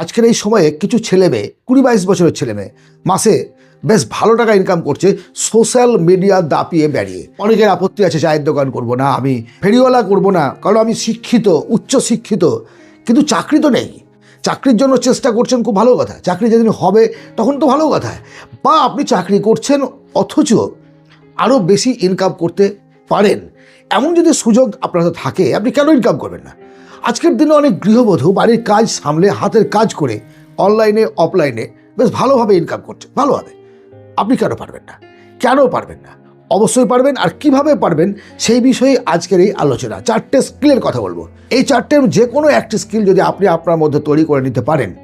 আজকের এই সময়ে কিছু ছেলে মেয়ে, কুড়ি বাইশ বছরের ছেলে মেয়ে, মাসে বেশ ভালো টাকা ইনকাম করছে সোশ্যাল মিডিয়া দাপিয়ে বেরিয়ে অনেকের আপত্তি আছে, চায়ের দোকান করব না, আমি ফেরিওয়ালা করব না, কারণ আমি শিক্ষিত, উচ্চ শিক্ষিত, কিন্তু চাকরি তো নেই। চাকরির জন্য চেষ্টা করছেন খুব ভালো কথা, চাকরি যেদিন হবে তখন তো ভালো কথা, বা আপনি চাকরি করছেন অথচ আরও বেশি ইনকাম করতে পারেন। এমন যদি সুযোগ আপনার থাকে, আপনি কেন ইনকাম করবেন না? আজকের দিনে অনেক গৃহবধূ বাড়ির কাজ সামলে, হাতের কাজ করে অনলাইনে অফলাইনে বেশ ভালোভাবে ইনকাম করছে। ভালোভাবে আপনি কেন পারবেন না? কেন পারবেন না? অবশ্যই পারবেন। আর কীভাবে পারবেন সেই বিষয়ে আজকের এই আলোচনা। চারটে স্কিলের কথা বলব। এই চারটের যে কোনো একটি স্কিল যদি আপনি আপনার মধ্যে তৈরি করে নিতে পারেন,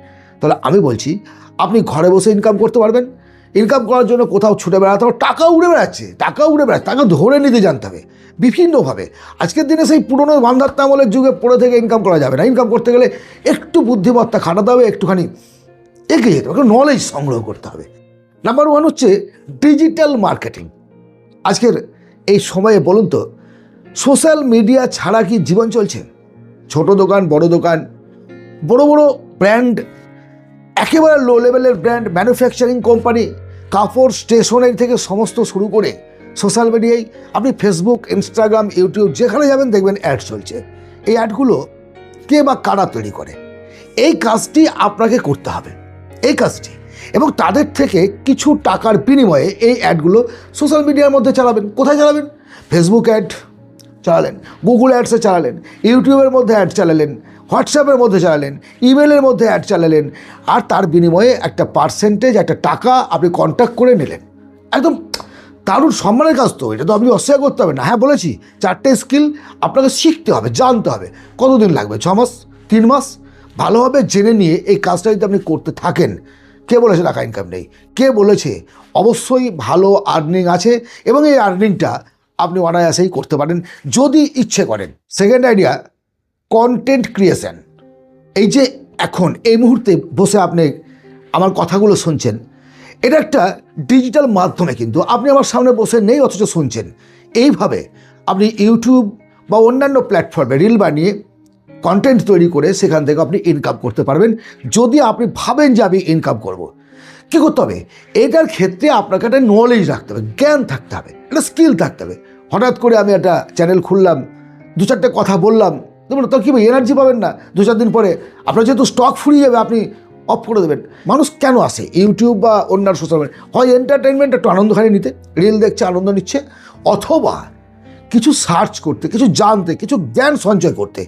তাহলে আমি বলছি, আপনি ঘরে বসে ইনকাম করতে পারবেন। ইনকাম করার জন্য কোথাও ছুটে বেড়াতে হবে টাকা উড়ে বেড়াচ্ছে, টাকা উড়ে বেড়াচ্ছে টাকা ধরে নিতে জানতে হবে, বিভিন্নভাবে। আজকের দিনে সেই পুরনো বান্ধাত্ম আমলের যুগে পড়ে থেকে ইনকাম করা যাবে না। ইনকাম করতে গেলে একটু বুদ্ধিমত্তা খাটাতে হবে, একটুখানি এগিয়ে যেতে হবে নলেজ সংগ্রহ করতে হবে। নাম্বার ওয়ান হচ্ছে ডিজিটাল মার্কেটিং আজকের এই সময়ে বলুন তো সোশ্যাল মিডিয়া ছাড়া কি জীবন চলছে? ছোট দোকান, বড় দোকান, বড় বড় ব্র্যান্ড একেবারে লো লেভেলের ব্র্যান্ড ম্যানুফ্যাকচারিং কোম্পানি কাপড় স্টেশনারি থেকে সমস্ত শুরু করে সোশ্যাল মিডিয়ায় আপনি ফেসবুক ইনস্টাগ্রাম ইউটিউব যেখানে যাবেন দেখবেন অ্যাড চলছে। এই অ্যাডগুলো কে বা কারা তৈরি করে? এই কাজটি আপনাকে করতে হবে। এই কাজটি। এবং তাদের থেকে কিছু টাকার বিনিময়ে এই অ্যাডগুলো সোশ্যাল মিডিয়ার মধ্যে চালাবেন। কোথায় চালাবেন? ফেসবুক অ্যাড চালালেন গুগল অ্যাডসে চালালেন ইউটিউবের মধ্যে অ্যাড চালালেন হোয়াটসঅ্যাপের মধ্যে চালালেন, ইমেলের মধ্যে অ্যাড চালালেন, আর তার বিনিময়ে একটা পার্সেন্টেজ একটা টাকা আপনি কন্ট্যাক্ট করে নিলেন। একদম দারুণ সম্মানের কাজ তো, এটা তো আপনি অস্বীকার করতে হবে না। হ্যাঁ বলেছি, চারটে স্কিল আপনাকে শিখতে হবে, জানতে হবে। কতদিন লাগবে? ছ মাস? তিন মাস? ভালোভাবে জেনে নিয়ে এই কাজটা যদি আপনি করতে থাকেন। কে বলেছে টাকা ইনকাম নেই? কে বলেছে? অবশ্যই ভালো আর্নিং আছে এবং এই আর্নিংটা আপনি অনায়াসেই করতে পারেন, যদি ইচ্ছে করেন। সেকেন্ড আইডিয়া কন্টেন্ট ক্রিয়েশন এই যে এখন, এই মুহূর্তে বসে আপনি আমার কথাগুলো শুনছেন, এটা একটা ডিজিটাল মাধ্যমে কিন্তু আপনি আমার সামনে বসে নেই অথচ শুনছেন। এইভাবে আপনি ইউটিউব বা অন্যান্য প্ল্যাটফর্মে রিল বানিয়ে কন্টেন্ট তৈরি করে সেখান থেকে আপনি ইনকাম করতে পারবেন। যদি আপনি ভাবেন যে আমি ইনকাম করব। কী করতে হবে? এটার ক্ষেত্রে আপনাকে একটা নলেজ রাখতে হবে, জ্ঞান থাকতে হবে, একটা স্কিল থাকতে হবে। হঠাৎ করে আমি একটা চ্যানেল খুললাম, দু চারটে কথা বললাম দেখুন তো কী এনার্জি পাবেন না দু চার দিন পরে। আপনার যেহেতু স্টক ফুরিয়ে যাবে, আপনি অফ করে দেবেন। মানুষ কেন আসে? ইউটিউব বা অন্যান্য সোশ্যাল মিডিয়া হয় এন্টারটেনমেন্ট একটু আনন্দখানি নিতে রিল দেখছে, আনন্দ নিচ্ছে, অথবা কিছু সার্চ করতে, কিছু জানতে, কিছু জ্ঞান সঞ্চয় করতে।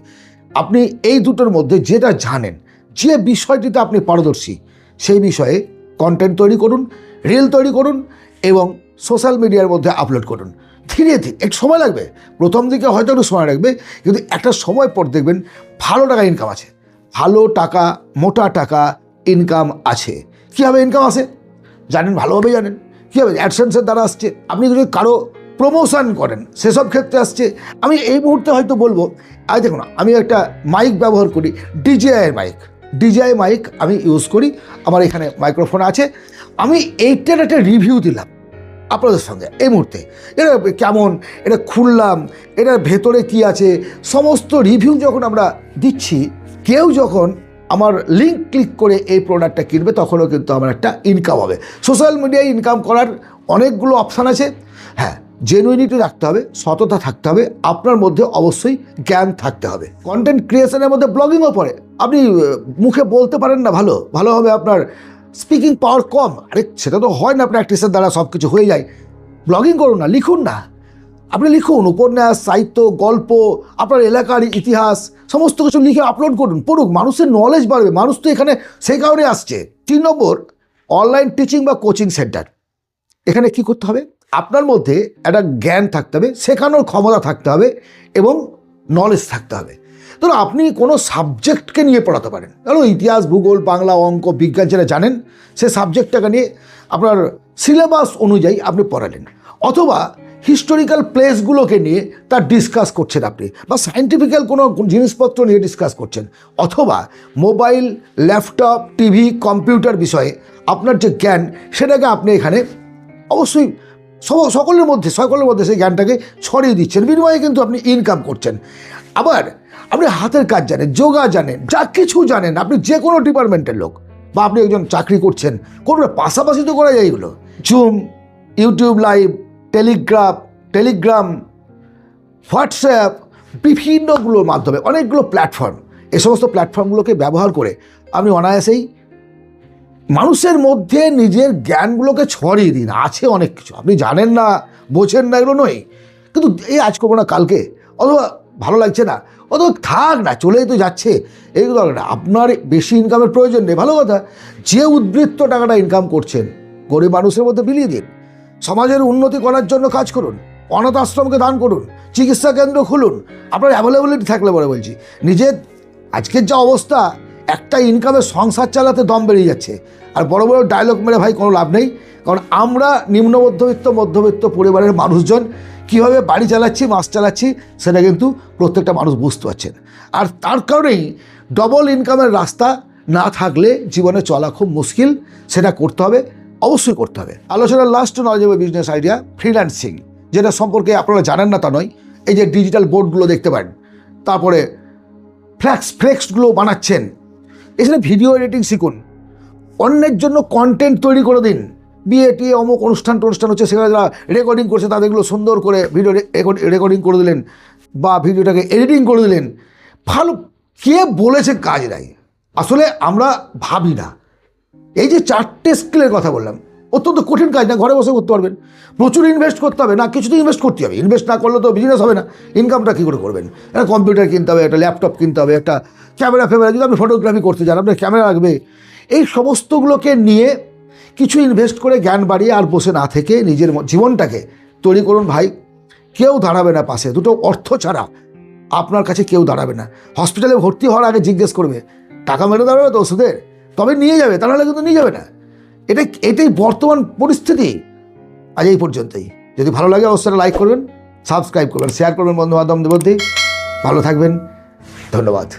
আপনি এই দুটোর মধ্যে যেটা জানেন, যে বিষয়টিতে আপনি পারদর্শী, সেই বিষয়ে কন্টেন্ট তৈরি করুন রিল তৈরি করুন এবং সোশ্যাল মিডিয়ার মধ্যে আপলোড করুন। ধীরে ধীরে, একটু সময় লাগবে। প্রথম দিকে হয়তো একটু সময় লাগবে, কিন্তু একটা সময় পর দেখবেন ভালো টাকা ইনকাম আছে। ভালো টাকা, মোটা টাকা ইনকাম আছে। কীভাবে ইনকাম আছে জানেন ভালোভাবে জানেন। কীভাবে? অ্যাডসেন্সের দ্বারা আসছে। আপনি যদি কারও প্রমোশন করেন, সেসব ক্ষেত্রে আসছে। আমি এই মুহূর্তে হয়তো বলব আজ দেখুন, আমি একটা মাইক ব্যবহার করি ডিজিআইয়ের মাইক ডিজিআই মাইক আমি ইউজ করি, আমার এখানে মাইক্রোফোন আছে। আমি এইটার একটা রিভিউ দিলাম। আপনাদের সঙ্গে এই মুহূর্তে। এটা কেমন? এটা খুললাম, এটার ভেতরে কি আছে? সমস্ত রিভিউ যখন আমরা দিচ্ছি, কেউ যখন আমার লিঙ্ক ক্লিক করে এই প্রোডাক্টটা কিনবে, তখনও কিন্তু আমার একটা ইনকাম হবে। সোশ্যাল মিডিয়ায় ইনকাম করার অনেকগুলো অপশান আছে। হ্যাঁ জেনুইনিটি রাখতে হবে, সততা থাকতে হবে, আপনার মধ্যে অবশ্যই জ্ঞান থাকতে হবে। কন্টেন্ট ক্রিয়েশনের মধ্যে ব্লগিংও পড়ে। আপনি মুখে বলতে পারেন না, ভালো ভালোভাবে আপনার স্পিকিং পাওয়ার কম। আরে, সেটা তো হয় না প্র্যাকটিসের দ্বারা সব কিছু হয়ে যায়। ব্লগিং করুন না, লিখুন না। আপনি লিখুন উপন্যাস, সাহিত্য, গল্প, আপনার এলাকার ইতিহাস, সমস্ত কিছু লিখে আপলোড করুন, পড়ুক। মানুষের নলেজ বাড়বে, মানুষ তো এখানে সেই কারণে আসছে। তিন নম্বর অনলাইন টিচিং বা কোচিং সেন্টার এখানে কি করতে হবে? আপনার মধ্যে একটা জ্ঞান থাকতে হবে, শেখানোর ক্ষমতা থাকতে হবে এবং নলেজ থাকতে হবে। ধরুন, আপনি কোনো সাবজেক্টকে নিয়ে পড়াতে পারেন। ধরো ইতিহাস, ভূগোল, বাংলা, অঙ্ক, বিজ্ঞান যেটা জানেন, সে সাবজেক্টটাকে নিয়ে আপনার সিলেবাস অনুযায়ী আপনি পড়ালেন। অথবা হিস্টোরিক্যাল প্লেসগুলোকে নিয়ে তার ডিসকাস করছেন আপনি বা সায়েন্টিফিক্যাল কোনো জিনিসপত্র নিয়ে ডিসকাস করছেন। অথবা মোবাইল, ল্যাপটপ, টিভি, কম্পিউটার বিষয়ে আপনার যে জ্ঞান, সেটাকে আপনি এখানে অবশ্যই সব- সকলের মধ্যে সকলের মধ্যে সেই জ্ঞানটাকে ছড়িয়ে দিচ্ছেন। বিনিময়ে কিন্তু আপনি ইনকাম করছেন। আবার আপনি হাতের কাজ জানেন, যোগা জানেন, যা কিছু জানেন, আপনি যে কোনো ডিপার্টমেন্টের লোক বা আপনি একজন চাকরি করছেন কোনো পাশাপাশি তো করা যায় এগুলো। Zoom YouTube live telegraph Telegram WhatsApp বিভিন্নগুলোর মাধ্যমে, অনেকগুলো প্ল্যাটফর্ম এ সমস্ত প্ল্যাটফর্মগুলোকে ব্যবহার করে আপনি অনায়াসেই মানুষের মধ্যে নিজের জ্ঞানগুলোকে ছড়িয়ে দিন। আছে অনেক কিছু। আপনি জানেন না, বোঝেন না, এগুলো নয়। কিন্তু এই আজ করব না, কালকে। অথবা ভালো লাগছে না। অথবা থাক না, চলেই তো যাচ্ছে। এইগুলো না, আপনার বেশি ইনকামের প্রয়োজন নেই, ভালো কথা। যে উদ্বৃত্ত টাকাটা ইনকাম করছেন, গরিব মানুষের মধ্যে বিলিয়ে দিন। সমাজের উন্নতি করার জন্য কাজ করুন, অনাথ আশ্রমকে দান করুন, চিকিৎসা কেন্দ্র খুলুন। আপনার অ্যাভেলেবিলিটি থাকলে বলে বলছি। নিজের আজকের যা অবস্থা, একটা ইনকামের সংসার চালাতে দম বেরিয়ে যাচ্ছে। আর বড় বড় ডায়লগ মেরে ভাই কোনো লাভ নেই। কারণ আমরা নিম্ন মধ্যবিত্ত মধ্যবিত্ত পরিবারের মানুষজন, কীভাবে বাড়ি চালাচ্ছি, মাছ চালাচ্ছি, সেটা কিন্তু প্রত্যেকটা মানুষ বুঝতে পারছেন আর তার কারণেই ডবল ইনকামের রাস্তা না থাকলে জীবনে চলা খুব মুশকিল, সেটা করতে হবে, অবশ্যই করতে হবে। আলোচনার লাস্ট নয় যাবে বিজনেস আইডিয়া ফ্রিল্যান্সিং যেটা সম্পর্কে আপনারা জানেন না তা নয়। এই যে ডিজিটাল বোর্ডগুলো দেখতে পারেন, তারপরে ফ্ল্যাক্স ফ্লেক্সগুলো বানাচ্ছেন। এছাড়া ভিডিও এডিটিং শিখুন। অন্যের জন্য কন্টেন্ট তৈরি করে দিন। বিয়ে টিয়ে অমুক অনুষ্ঠান টনুষ্ঠান হচ্ছে, সেখানে যারা রেকর্ডিং করছে তাদেরগুলো সুন্দর করে ভিডিও রেকর্ডিং করে দিলেন বা ভিডিওটাকে এডিটিং করে দিলেন। ভালো, কে বলেছে কাজ নাই। আসলে আমরা ভাবি না। এই যে চারটে স্কিলের কথা বললাম, অত্যন্ত কঠিন কাজ না, ঘরে বসে করতে পারবেন। প্রচুর ইনভেস্ট করতে হবে না কিছু তো ইনভেস্ট করতে হবে। ইনভেস্ট না করলে তো বিজনেস হবে না। ইনকামটা কী করে করবেন? একটা কম্পিউটার কিনতে হবে, একটা ল্যাপটপ কিনতে হবে, একটা ক্যামেরা ফ্যামেরা, যদি আপনি ফটোগ্রাফি করতে চান আপনার ক্যামেরা লাগবে। এই সমস্তগুলোকে নিয়ে কিছু ইনভেস্ট করে জ্ঞান বাড়িয়ে আর বসে না থেকে নিজের জীবনটাকে তৈরি করুন ভাই। কেউ দাঁড়াবে না পাশে, দুটো অর্থ ছাড়া। আপনার কাছে কেউ দাঁড়াবে না। হসপিটালে ভর্তি হওয়ার আগে জিজ্ঞেস করবে, টাকা মেরে দাঁড়াবে তো ওষুধের? তবে নিয়ে যাবে, তা নাহলে কিন্তু নিয়ে যাবে না। এটা এটাই বর্তমান পরিস্থিতি। আজ এই পর্যন্তই। যদি ভালো লাগে অবশ্যই লাইক করবেন সাবস্ক্রাইব করবেন শেয়ার করবেন বন্ধু বান্ধবদের মধ্যে ভালো থাকবেন। ধন্যবাদ।